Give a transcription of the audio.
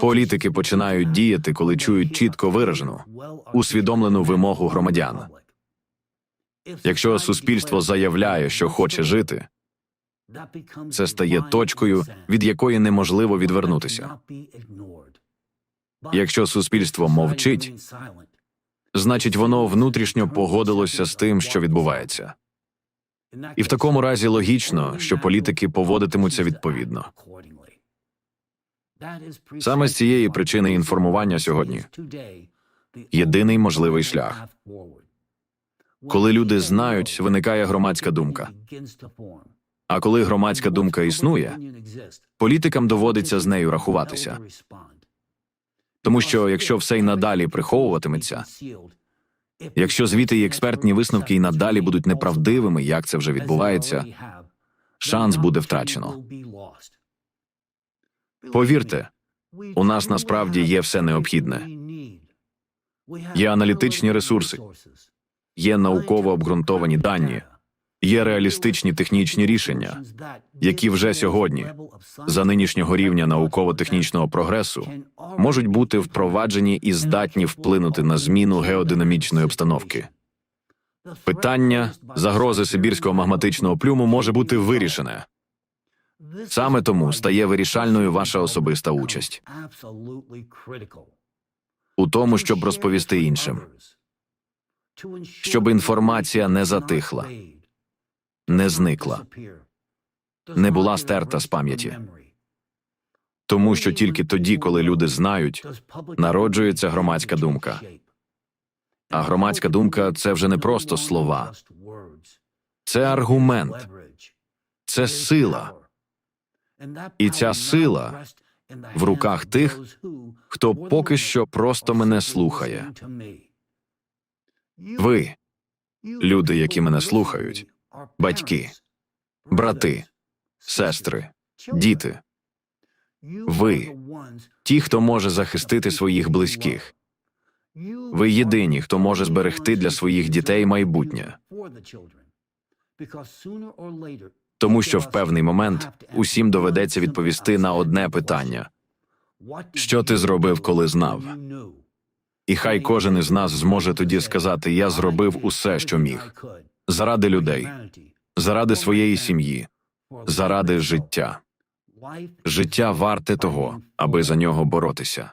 Політики починають діяти, коли чують чітко виражену, усвідомлену вимогу громадян. Якщо суспільство заявляє, що хоче жити, це стає точкою, від якої неможливо відвернутися. Якщо суспільство мовчить, значить воно внутрішньо погодилося з тим, що відбувається. І в такому разі логічно, що політики поводитимуться відповідно. Саме з цієї причини інформування сьогодні єдиний можливий шлях. Коли люди знають, виникає громадська думка. А коли громадська думка існує, політикам доводиться з нею рахуватися. Тому що якщо все й надалі приховуватиметься, якщо звіти і експертні висновки й надалі будуть неправдивими, як це вже відбувається, шанс буде втрачено. Повірте, у нас насправді є все необхідне. Є аналітичні ресурси, є науково обґрунтовані дані, є реалістичні технічні рішення, які вже сьогодні, за нинішнього рівня науково-технічного прогресу, можуть бути впроваджені і здатні вплинути на зміну геодинамічної обстановки. Питання загрози сибірського магматичного плюму може бути вирішене. Саме тому стає вирішальною ваша особиста участь у тому, щоб розповісти іншим, щоб інформація не затихла, не зникла, не була стерта з пам'яті. Тому що тільки тоді, коли люди знають, народжується громадська думка. А громадська думка це вже не просто слова, це аргумент, це сила. І ця сила в руках тих, хто поки що просто мене слухає. Ви, люди, які мене слухають, батьки, брати, сестри, діти. Ви ті, хто може захистити своїх близьких. Ви єдині, хто може зберегти для своїх дітей майбутнє. Тому що в певний момент усім доведеться відповісти на одне питання: що ти зробив, коли знав? І хай кожен із нас зможе тоді сказати: Я зробив усе, що міг, заради людей, заради своєї сім'ї, заради життя. Життя варте того, аби за нього боротися.